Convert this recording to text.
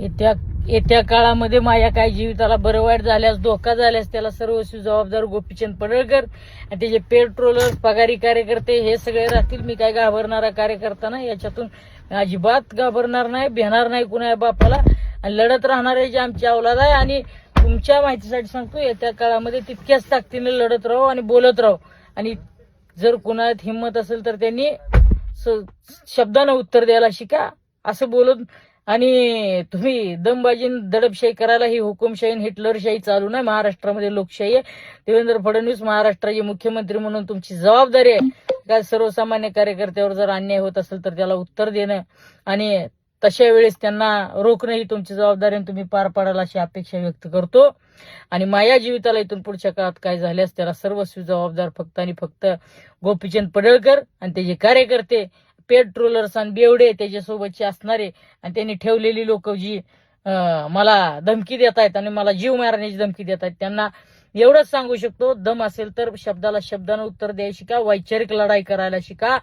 येत्या येत्या काळामध्ये माझ्या काही जीविताला बरं वाईट झाल्यास धोका झाल्यास त्याला सर्वस्वी जबाबदार गोपीचंद पडळकर आणि त्याचे पेट्रोलर पगारी कार्यकर्ते हे सगळे राहतील. मी काय घाबरणारा कार्यकर्ता नाही. याच्यातून अजिबात घाबरणार नाही भेणार नाही कुणा बापाला. आणि लढत राहणारे जे आमची अवलाद आहे. आणि तुमच्या माहितीसाठी सांगतो येत्या काळामध्ये तितक्याच ताकदीने लढत राहू आणि बोलत राहू. आणि जर कुणात हिंमत असेल तर त्यांनी स- शब्दानं उत्तर द्यायला शिका. असं बोलून आणि तुम्ही दमबाजी दडपशाही करायला ही हुकुमशाही हिटलरशाही चालू नाही महाराष्ट्रामध्ये लोकशाही आहे. देवेंद्र फडणवीस महाराष्ट्राचे मुख्यमंत्री म्हणून तुमची जबाबदारी आहे. का सर्वसामान्य कार्यकर्त्यावर जर अन्याय होत असेल तर त्याला उत्तर देणं आणि तशा वेळेस त्यांना रोखणं ही तुमची जबाबदारी आणि तुम्ही पार पाडाल अशी अपेक्षा व्यक्त करतो. आणि माझ्या जीविताला इथून पुढच्या काळात काय झाल्यास त्याला सर्वस्वी जबाबदार फक्त आणि फक्त गोपीचंद पडळकर आणि त्याचे कार्यकर्ते पेट्रोलर्स आणि बेवडे त्याच्यासोबतचे असणारे. आणि त्यांनी ठेवलेली लोक जी मला धमकी देत आहेत आणि मला जीव मारण्याची धमकी देत आहेत. त्यांना एवढंच सांगू शकतो दम असेल तर शब्दाला शब्दानं उत्तर द्यायला शिका वैचारिक लढाई करायला शिका.